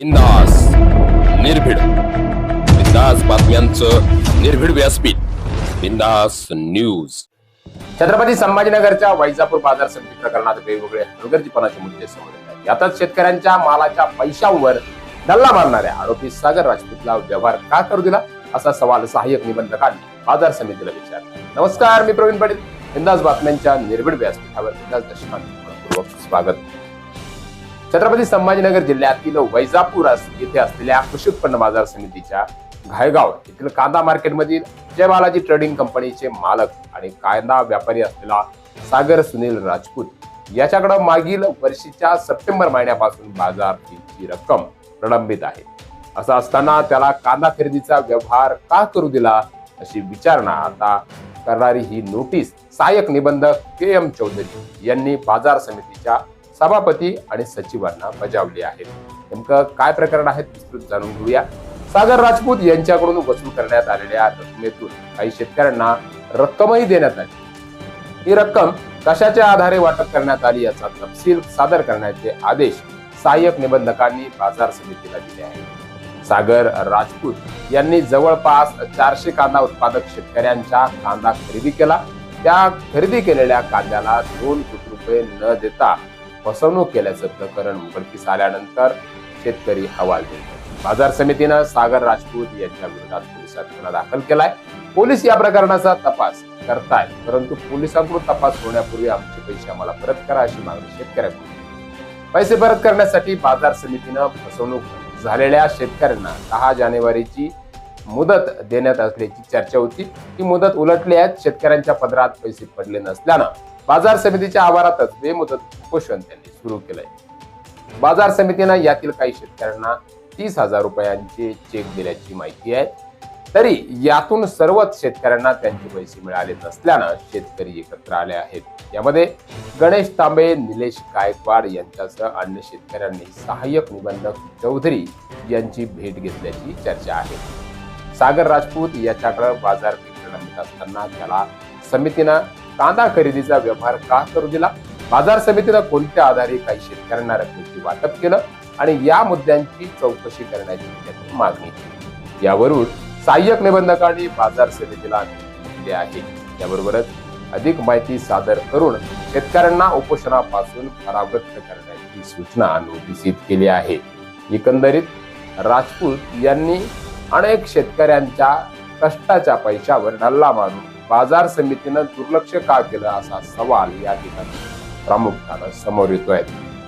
बिंदास निर्भीड. बिंदास बातम्यांचं निर्भीड व्यासपीठ. बिंदास न्यूज. छत्रपती संभाजीनगरच्या वैजापूर बाजार समिती प्रकरणात वेगवेगळे हलगर्जीपणाचे मुद्दे समोर येत आहेत. यातच शेतकऱ्यांच्या मालाच्या पैशांवर डल्ला मारणाऱ्या आरोपी सागर राजपूतला व्यवहार का करू दिला असा सवाल सहाय्यक निबंधकांनी बाजार समितीला विचारला. नमस्कार मी प्रवीण पाटील. बिंदास बातम्यांच्या निर्भीड व्यासपीठावर बिंदास दर्शकांचं स्वागत. छत्रपती संभाजीनगर जिल्ह्यातील वैजापूर अस- येथे असलेल्या कृषी उत्पन्न बाजार समितीच्या घायगाव येथील कांदा मार्केटमधील जय बालाजी ट्रेडिंग कंपनीचे मालक आणि कांदा व्यापारी असलेला सागर सुनील राजपूत याच्याकडे मागील वर्षीच्या सप्टेंबर महिन्यापासून बाजार फीची रक्कम प्रलंबित आहे. असं असताना त्याला कांदा खरेदीचा व्यवहार का करू दिला अशी विचारणा आता करणारी ही नोटीस सहाय्यक निबंधक के एम चौधरी यांनी बाजार समितीच्या सभापती आणि सचिवांना बजावली आहे नेमकं काय प्रकरण आहे विस्तृत जाणून घेऊया. सागर राजपूत यांच्याकडून वसूल करण्यात आलेल्या रकमेतून काही शेतकऱ्यांना रक्कमही देण्यात आली. ही रक्कम कशाच्या आधारे वाटप करण्यात आली याचा तपशील सादर करण्याचे आदेश सहाय्यक निबंधकांनी बाजार समितीला दिले आहेत. सागर राजपूत यांनी जवळपास चारशे कांदा उत्पादक शेतकऱ्यांच्या कांदा खरेदी केला. त्या खरेदी केलेल्या कांद्याला दोन कोटी रुपये न देता फसवणूक केल्याचं प्रकरण उघडकीस आल्यानंतर शेतकरी हवालदिल बाजार समितीनं सागर राजपूत यांच्या विरोधात पोलिसात गुन्हा दाखल केलाय. पोलीस या प्रकरणाचा तपास करतायत परंतु पोलिसांकडून तपास होण्यापूर्वी आमचे पैसे आम्हाला परत करा अशी मागणी शेतकऱ्यांकडून पैसे परत करण्यासाठी बाजार समितीनं फसवणूक झालेल्या शेतकऱ्यांना दहा जानेवारीची मुदत देण्यात असल्याची चर्चा होती. ही मुदत उलटली आहेत शेतकऱ्यांच्या पदरात पैसे पडले नसल्यानं बाजार समितीच्या आवारातच बेमुदत उपोषण त्यांनी सुरू केलंय. बाजार समितीनं यातील काही शेतकऱ्यांना तीस हजार रुपयांचे चेक दिल्याची माहिती आहे. तरी यातून सर्वच शेतकऱ्यांना त्यांचे पैसे मिळाले नसल्यानं शेतकरी एकत्र आले आहेत. यामध्ये गणेश तांबे निलेश गायकवाड यांच्यासह अन्य शेतकऱ्यांनी सहाय्यक निबंधक चौधरी यांची भेट घेतल्याची चर्चा आहे. सागर राजपूत याच्याकडे बाजारपेठ प्रलंबित असताना त्याला समितीनं कांदा खरेदीचा व्यवहार का करू दिला? बाजार समितीनं कोणत्या आधारे काही शेतकऱ्यांना रकमेची वाटप केलं? आणि या मुद्द्यांची चौकशी करण्याची त्यांनी मागणी केली. यावरून सहाय्यक निबंधकांनी बाजार समितीला दिले आहे याबरोबरच अधिक माहिती सादर करून शेतकऱ्यांना उपोषणापासून परावृत्त करण्याची सूचना नोटिसीत केली आहे. एकंदरीत राजपूत यांनी अनेक शेतकऱ्यांच्या कष्टाच्या पैशावर डल्ला मारून बाजार समितीनं दुर्लक्ष का केलं असा सवाल या ठिकाणी प्रामुख्यानं समोर येतोय.